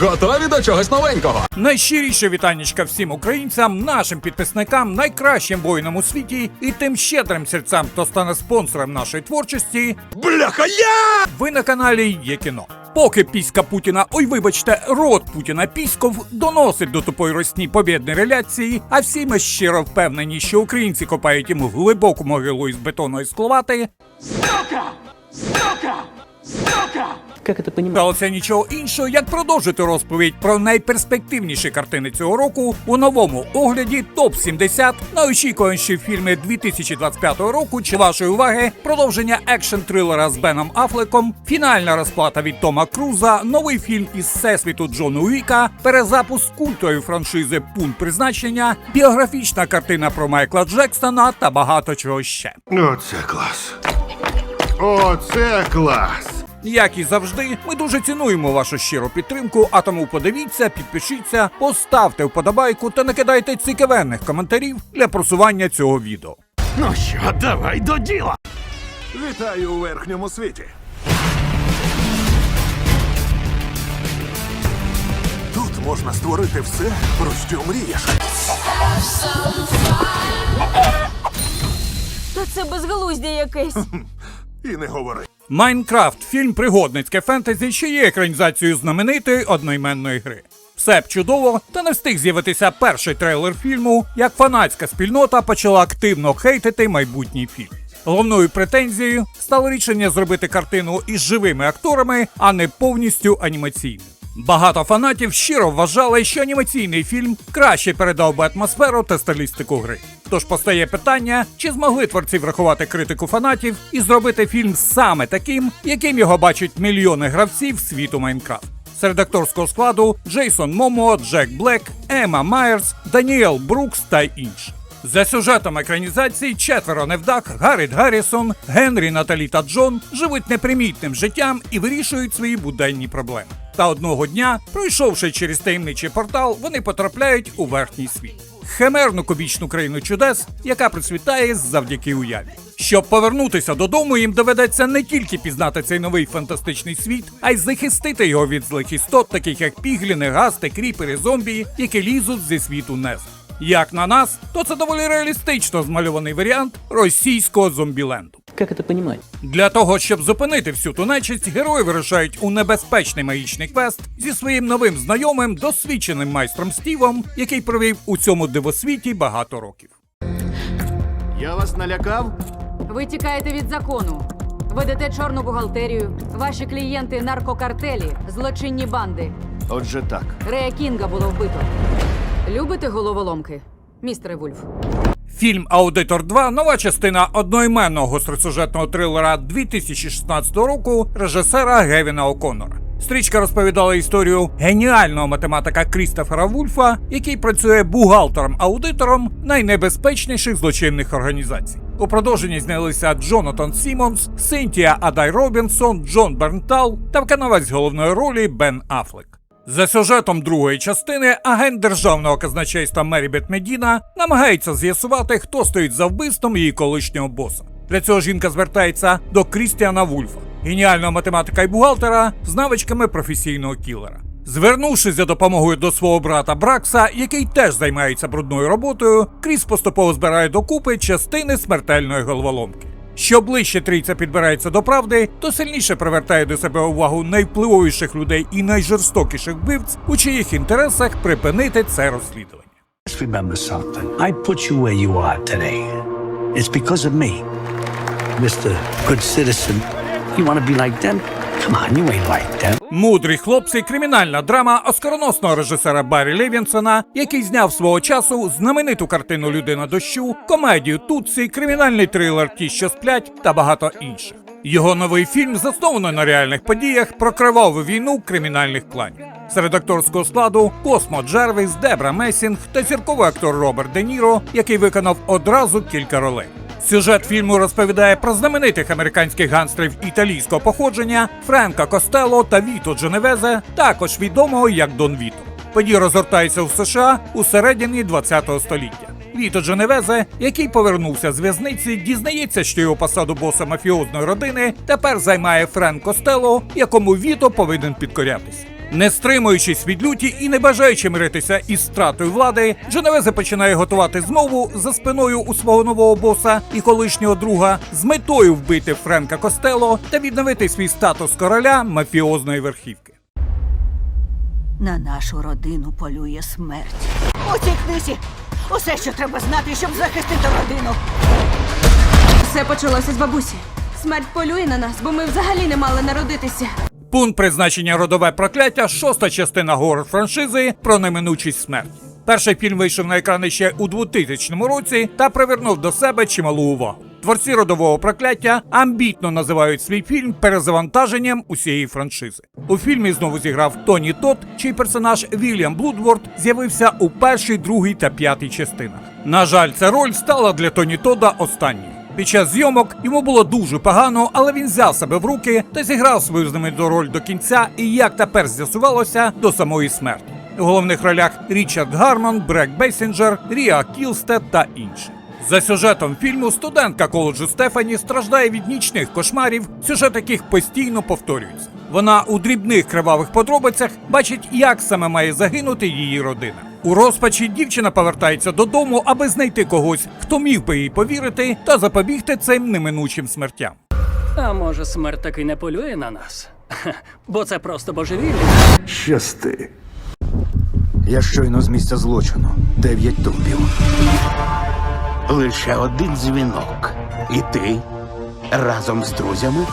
Готові до чогось новенького? Найщиріше вітаннячка всім українцям, нашим підписникам, найкращим воїнам у світі і тим щедрим серцям, хто стане спонсором нашої творчості. Бляха я! Ви на каналі є кіно. Поки піська Путіна, ой, вибачте, рот Путіна Пісков доносить до тупої росні побєдні реляції, а всі ми щиро впевнені, що українці копають йому глибоку могилу із бетону і скловати, Как это понимать? сталося нічого іншого, як продовжити розповідь про найперспективніші картини цього року у новому огляді топ 70 найочікуваніші фільми 2025 року. Чи вашої уваги продовження екшн трилера з Беном Афлеком, фінальна розплата від Тома Круза, новий фільм із всесвіту Джону Уіка, перезапуск культової франшизи Пункт призначення, біографічна картина про Майкла Джексона та багато чого ще. Оце клас. Оце клас. Як і завжди, ми дуже цінуємо вашу щиру підтримку, а тому подивіться, підпишіться, поставте вподобайку та накидайте цікавенних коментарів для просування цього відео. Ну що, давай до діла. Вітаю у верхньому світі. Тут можна створити все, про що мрієш. Та це безглуздя якесь. І не говори. Майнкрафт фільм пригодницьке фентезі, що є екранізацією знаменитої одноіменної гри. Все б чудово, та не встиг з'явитися перший трейлер фільму, як фанатська спільнота почала активно хейтити майбутній фільм. Головною претензією стало рішення зробити картину із живими акторами, а не повністю анімаційною. Багато фанатів щиро вважали, що анімаційний фільм краще передав би атмосферу та стилістику гри. Тож постає питання, чи змогли творці врахувати критику фанатів і зробити фільм саме таким, яким його бачать мільйони гравців світу Майнкрафт. Серед акторського складу Джейсон Момо, Джек Блек, Ема Майерс, Даніел Брукс та інші. За сюжетом екранізації четверо невдах Гарріт Гаррісон, Генрі, Наталі та Джон живуть непримітним життям і вирішують свої буденні проблеми. Та одного дня, пройшовши через таємничий портал, вони потрапляють у верхній світ. Химерну кубічну країну чудес, яка процвітає завдяки уяві. Щоб повернутися додому, їм доведеться не тільки пізнати цей новий фантастичний світ, а й захистити його від злих істот, таких як пігліни, гасти, кріпери, зомбі, які лізуть зі світу Неза. Як на нас, то це доволі реалістично змальований варіант російського зомбіленду. Как это понимать? Для того, щоб зупинити всю ту нечисть, герої вирушають у небезпечний магічний квест зі своїм новим знайомим, досвідченим майстром Стівом, який провів у цьому дивосвіті багато років. Я вас налякав? Ви тікаєте від закону. Ведете чорну бухгалтерію. Ваші клієнти наркокартелі, злочинні банди. Отже, так. Рея Кінга було вбито. Любите головоломки, містере Вульф? Фільм Аудитор 2 нова частина одноіменного гостросюжетного трилера 2016 року режисера Гевіна О'Коннора. Стрічка розповідала історію геніального математика Крістофера Вульфа, який працює бухгалтером-аудитором найнебезпечніших злочинних організацій. У продовженні знялися Джонатан Сімонс, Синтія Адай Робінсон, Джон Бернтал та виконавець головної ролі Бен Аффлек. За сюжетом другої частини агент державного казначейства Мерібет Медіна намагається з'ясувати, хто стоїть за вбивством її колишнього боса. Для цього жінка звертається до Крістіана Вульфа, геніального математика і бухгалтера з навичками професійного кілера. Звернувшись за допомогою до свого брата Бракса, який теж займається брудною роботою, Кріс поступово збирає докупи частини смертельної головоломки. Що ближче трійця підбирається до правди, то сильніше привертає до себе увагу найвпливовіших людей і найжорстокіших вбивць, у чиїх інтересах припинити це розслідування. Just remember something. I put you where you are today. It's because of me. Mr. Good Citizen, you want to be like them? Come хлопці кримінальна драма оскароносного режисера Баррі Левінсона, який зняв свого часу знамениту картину Людина дощу, комедію Тутсі, кримінальний трилер Ті, що сплять та багато інших. Його новий фільм заснований на реальних подіях про криваву війну кримінальних кланів. Серед акторського складу Космо Джервіс, Дебра Месінг та зірковий актор Роберт Де Ніро, який виконав одразу кілька ролей. Сюжет фільму розповідає про знаменитих американських гангстерів італійського походження Френка Костелло та Віто Дженевезе, також відомого як Дон Віто. Події розгортаються в США у середині ХХ століття. Віто Дженевезе, який повернувся з в'язниці, дізнається, що його посаду боса мафіозної родини тепер займає Френк Костелло, якому Віто повинен підкорятися. Не стримуючись від люті і не бажаючи миритися із стратою влади, Дженевезе починає готувати змову за спиною у свого нового боса і колишнього друга з метою вбити Френка Костело та відновити свій статус короля мафіозної верхівки. На нашу родину полює смерть. У цій книзі усе, що треба знати, щоб захистити родину. Все почалося з бабусі. Смерть полює на нас, бо ми взагалі не мали народитися. Пункт призначення родове прокляття, шоста частина горор франшизи про неминучість смерті. Перший фільм вийшов на екрани ще у 2000 році та привернув до себе чималу увагу. Творці родового прокляття амбітно називають свій фільм перезавантаженням усієї франшизи. У фільмі знову зіграв Тоні Тот, чий персонаж Вільям Блудворд з'явився у першій, другій та п'ятій частинах. На жаль, ця роль стала для Тоні Тода останньою. Під час зйомок йому було дуже погано, але він взяв себе в руки та зіграв свою знамениту роль до кінця, і як тепер з'ясувалося, до самої смерті. У головних ролях Річард Гарман, Брек Бейсінджер, Ріа Кілстед та інші. За сюжетом фільму студентка коледжу Стефані страждає від нічних кошмарів, сюжет яких постійно повторюється. Вона у дрібних кривавих подробицях бачить, як саме має загинути її родина. У розпачі дівчина повертається додому, аби знайти когось, хто міг би їй повірити та запобігти цим неминучим смертям. А може, смерть таки не полює на нас? Бо це просто божевілля. Щасти. Я щойно з місця злочину. Дев'ять трупів. Лише один дзвінок, і ти разом з друзями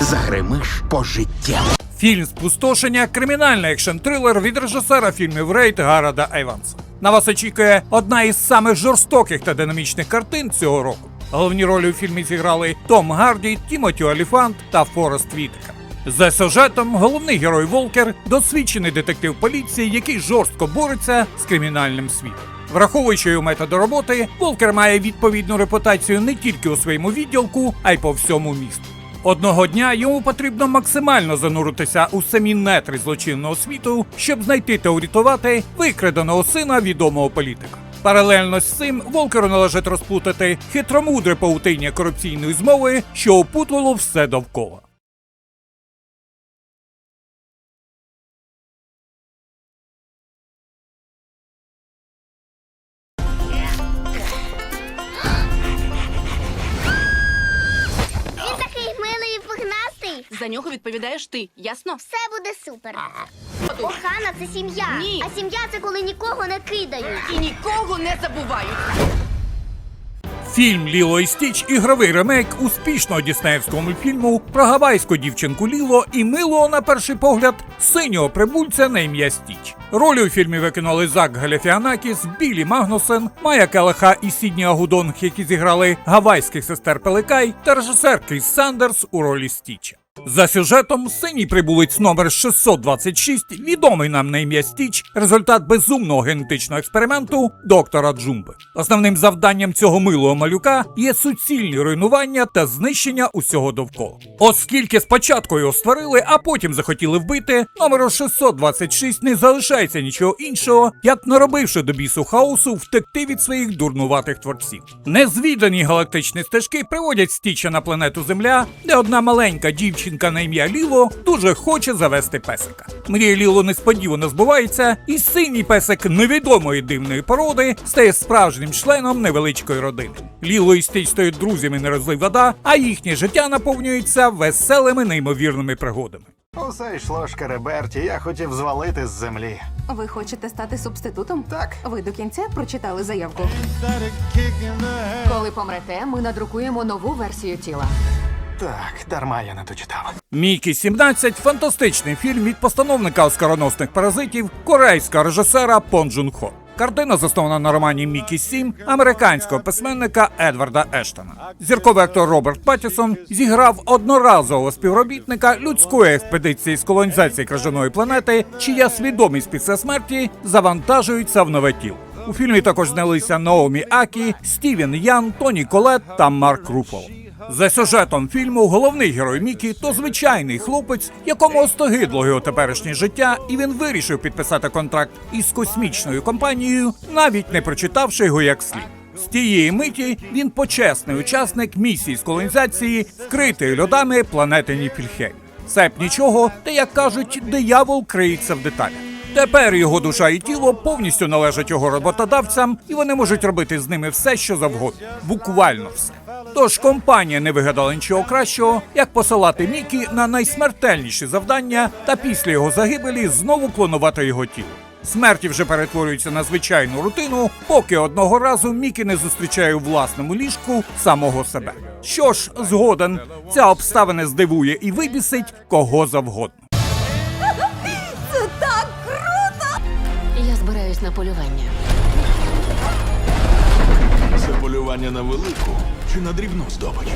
загримиш пожиттєво. Фільм Спустошення кримінальний екшн-трилер від режисера фільмів Рейд Гарада Еванса. На вас очікує одна із самих жорстоких та динамічних картин цього року. Головні ролі у фільмі зіграли Том Гарді, Тімоті Оліфант та Форест Вітека. За сюжетом головний герой Волкер досвідчений детектив поліції, який жорстко бореться з кримінальним світом. Враховуючи його методи роботи, Волкер має відповідну репутацію не тільки у своєму відділку, а й по всьому місту. Одного дня йому потрібно максимально зануритися у самі нетри злочинного світу, щоб знайти та урятувати викраденого сина відомого політика. Паралельно з цим Волкеру належить розплутати хитромудре паутиння корупційної змови, що опутувало все довкола. За нього відповідаєш ти, ясно? Все буде супер. Охана це сім'я. Ні. А сім'я це коли нікого не кидають. І нікого не забувають. Фільм Ліло і Стіч ігровий ремейк успішного діснеївського мультфільму про гавайську дівчинку Ліло і милого, на перший погляд, синього прибульця на ім'я Стіч. Ролі у фільмі виконали Зак Галіфіанакіс, Білі Магнусен, Майя Келеха і Сідні Агудонг, які зіграли гавайських сестер Пеликай, та режисер Кріс Сандерс у ролі Стіча. За сюжетом синій прибулець номер 626, відомий нам на ім'я Стіч, результат безумного генетичного експерименту доктора Джумби. Основним завданням цього милого малюка є суцільні руйнування та знищення усього довкола. Оскільки спочатку його створили, а потім захотіли вбити, номеру 626 не залишається нічого іншого, як наробивши до бісу хаосу втекти від своїх дурнуватих творців. Незвідані галактичні стежки приводять Стіча на планету Земля, де одна маленька дівчинка на ім'я Ліло дуже хоче завести песика. Мрія Ліло несподівано збувається, і синій песик невідомої дивної породи стає справжнім членом невеличкої родини. Ліло і Стіч стають друзями не розлий вода, а їхнє життя наповнюється веселими неймовірними пригодами. Усе йшло шкереберті, я хотів звалити з землі. Ви хочете стати субститутом? Так. Ви до кінця прочитали заявку. Коли помрете, ми надрукуємо нову версію тіла. Так, дарма я не дочитав. Мікі 17 фантастичний фільм від постановника оскароносних паразитів корейського режисера Пон Джун Хо. Картина заснована на романі Мікі 7 американського письменника Едварда Ештона. Зірковий актор Роберт Паттісон зіграв одноразового співробітника людської експедиції з колонізації крижаної планети, чия свідомість після смерті завантажується в нове тіло. У фільмі також знялися Наомі Акі, Стівен Ян, Тоні Колет та Марк Руфало. За сюжетом фільму головний герой Мікі то звичайний хлопець, якому остогидло його теперішнє життя, і він вирішив підписати контракт із космічною компанією, навіть не прочитавши його як слід. З тієї миті він почесний учасник місії з колонізації, вкритої льодами планети Ніфільхейм. Сеп нічого, та як кажуть, диявол криється в деталях. Тепер його душа і тіло повністю належать його роботодавцям, і вони можуть робити з ними все, що завгодно. Буквально все. Тож компанія не вигадала нічого кращого, як посилати Мікі на найсмертельніші завдання та після його загибелі знову клонувати його тіло. Смерті вже перетворюються на звичайну рутину, поки одного разу Мікі не зустрічає у власному ліжку самого себе. Що ж, згоден, ця обставина здивує і вибісить кого завгодно. Це так круто! Я збираюсь на полювання. Це полювання на велику чи на дрібну здобич?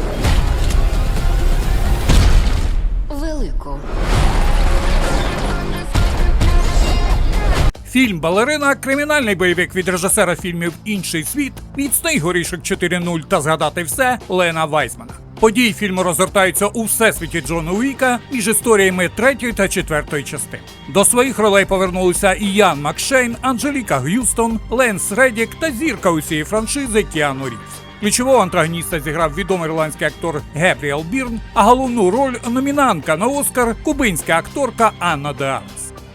Велику. Фільм Балерина кримінальний бойовик від режисера фільмів Інший світ, Міцний горішок 4.0 та згадати все Лена Вайсмана. Події фільму розгортаються у всесвіті Джона Уіка між історіями третьої та четвертої частин. До своїх ролей повернулися і Ян Макшейн, Анжеліка Г'юстон, Ленс Редік та зірка усієї франшизи Кіану Рівз. Ключового антагоніста зіграв відомий ірландський актор Гебріел Бірн, а головну роль номінантка на Оскар кубинська акторка Анна де.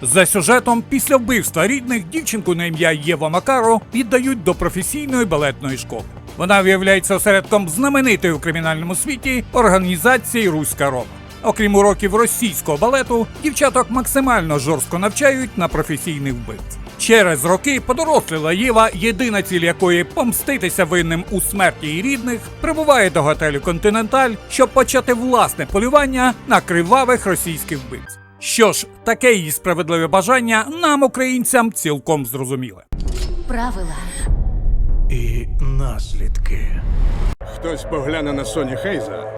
За сюжетом, після вбивства рідних дівчинку на ім'я Єва Макаро віддають до професійної балетної школи. Вона виявляється осередком знаменитої у кримінальному світі організації Руська Рома. Окрім уроків російського балету, дівчаток максимально жорстко навчають на професійних вбивць. Через роки подоросліла Єва, єдина ціль якої помститися винним у смерті її рідних, прибуває до готелю Континенталь, щоб почати власне полювання на кривавих російських вбивць. Що ж, таке її справедливе бажання нам, українцям, цілком зрозуміле. Правила. І наслідки. Хтось погляне на Соні Хейза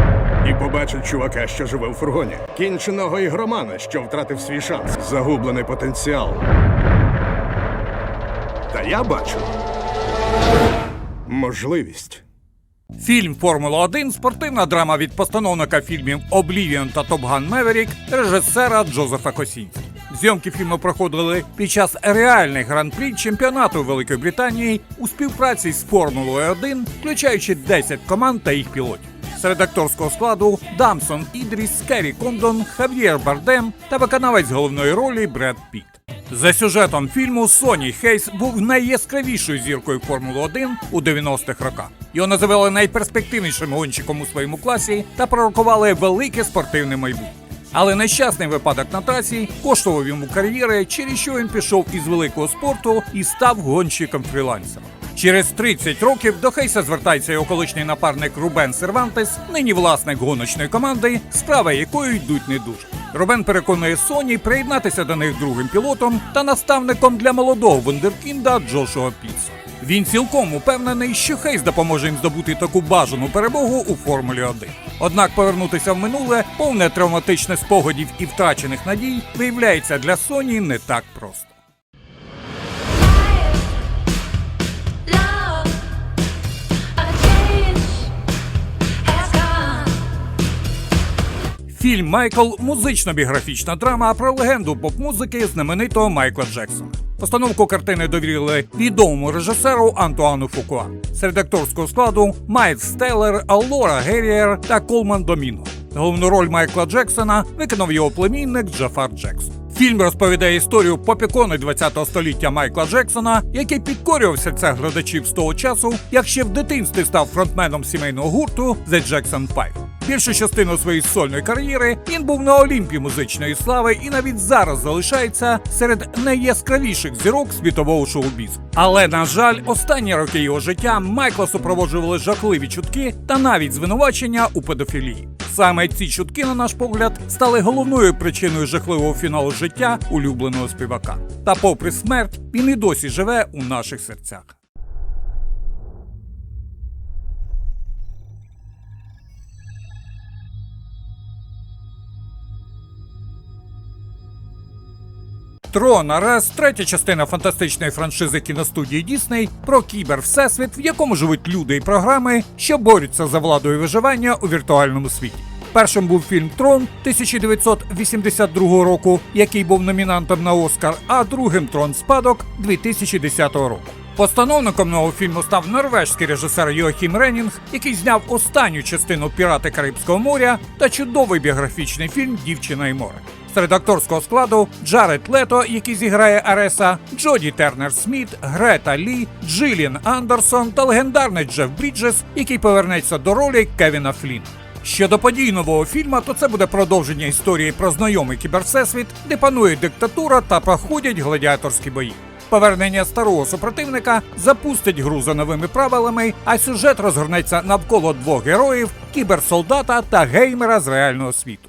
і побачить чувака, що живе у фургоні. Кінченого ігромана, що втратив свій шанс. Загублений потенціал. Та я бачу можливість. Фільм Формула 1 спортивна драма від постановника фільмів Облівіон та Топ Ган Меверік режисера Джозефа Косінські. Зйомки фільму проходили під час реальних гран-прі чемпіонату Великої Британії у співпраці з Формулою 1, включаючи 10 команд та їх пілотів. Серед акторського складу Дамсон Ідріс, Керрі Кондон, Хав'єр Бардем та виконавець головної ролі Бред Піт. За сюжетом фільму Соні Хейс був найяскравішою зіркою Формули 1 у 90-х роках. Його називали найперспективнішим гонщиком у своєму класі та пророкували велике спортивне майбутнє. Але нещасний випадок на трасі коштував йому кар'єри, через що він пішов із великого спорту і став гонщиком фрілансером. Через 30 років до Хейса звертається його колишній напарник Рубен Сервантес, нині власник гоночної команди, справи якої йдуть не дуже. Рубен переконує Соні приєднатися до них другим пілотом та наставником для молодого вундеркінда Джошуа Піца. Він цілком упевнений, що Хейс допоможе їм здобути таку бажану перемогу у Формулі 1. Однак повернутися в минуле, повне травматичне спогадів і втрачених надій, виявляється для Соні не так просто. Фільм Майкл музично-біографічна драма про легенду поп-музики знаменитого Майкла Джексона. Постановку картини довірили відомому режисеру Антуану Фукуа. Серед акторського складу Майт Стеллер, Лора Геррієр та Колман Доміно. Головну роль Майкла Джексона виконав його племінник Джафар Джексон. Фільм розповідає історію попікони 20-го століття Майкла Джексона, який підкорював серця глядачів з того часу, як ще в дитинстві став фронтменом сімейного гурту The Jackson Five. Більшу частину своєї сольної кар'єри він був на Олімпі музичної слави і навіть зараз залишається серед найяскравіших зірок світового шоу-бізу. Але на жаль, останні роки його життя Майкла супроводжували жахливі чутки та навіть звинувачення у педофілії. Саме ці чутки, на наш погляд, стали головною причиною жахливого фіналу життя улюбленого співака. Та, попри смерть, він і досі живе у наших серцях. Трон Арес, третя частина фантастичної франшизи кіностудії Дісней про кібер всесвіт, в якому живуть люди і програми, що борються за владою виживання у віртуальному світі. Першим був фільм Трон 1982 року, який був номінантом на Оскар, а другим Трон Спадок 2010 року. Постановником нового фільму став норвежський режисер Йохім Ренінг, який зняв останню частину Пірати Карибського моря та чудовий біографічний фільм Дівчина і море. Серед акторського складу Джаред Лето, який зіграє Ареса, Джоді Тернер Сміт, Грета Лі, Джилін Андерсон та легендарний Джеф Бріджес, який повернеться до ролі Кевіна Фліна. Щодо подій нового фільму, то це буде продовження історії про знайомий кіберсесвіт, де панує диктатура та проходять гладіаторські бої. Повернення старого супротивника запустить гру за новими правилами, а сюжет розгорнеться навколо двох героїв кіберсолдата та геймера з реального світу.